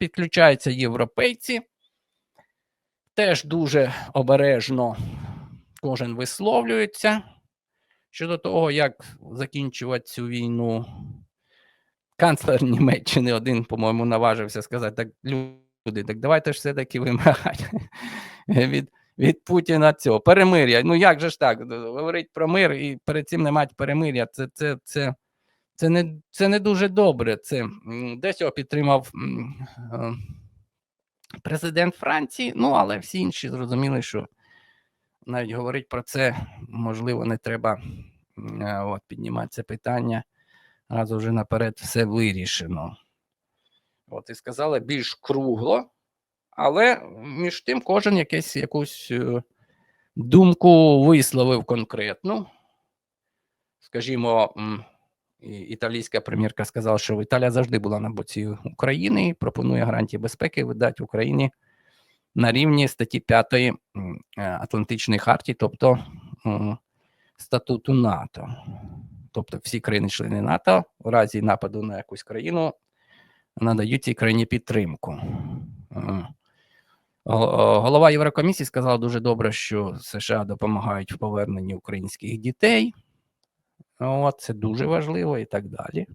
підключаються європейці. Теж дуже обережно кожен висловлюється щодо того, як закінчувати цю війну. Канцлер Німеччини один, по-моєму, наважився сказати: так, люди, так давайте ж все-таки вимагати від, від Путіна цього перемир'я. Ну як же ж так? Говорить про мир і перед цим не мати перемир'я. Це, це, це, це, не, це не дуже добре. Це десь його підтримав е, президент Франції, ну але всі інші зрозуміли, що навіть говорити про це можливо не треба е, от, піднімати це питання, раз вже наперед все вирішено. От і сказали більш кругло, але між тим кожен якесь, якусь е, думку висловив конкретну. Скажімо, італійська прем'єрка сказала, що Італія завжди була на боці України і пропонує гарантії безпеки видати Україні на рівні статті 5 е, Атлантичної хартії, тобто статуту НАТО. Тобто всі країни-члени НАТО в разі нападу на якусь країну надають цій країні підтримку. Е, Голова Єврокомісії сказала дуже добре, що США допомагають в поверненні українських дітей. От, це дуже важливо і так далі.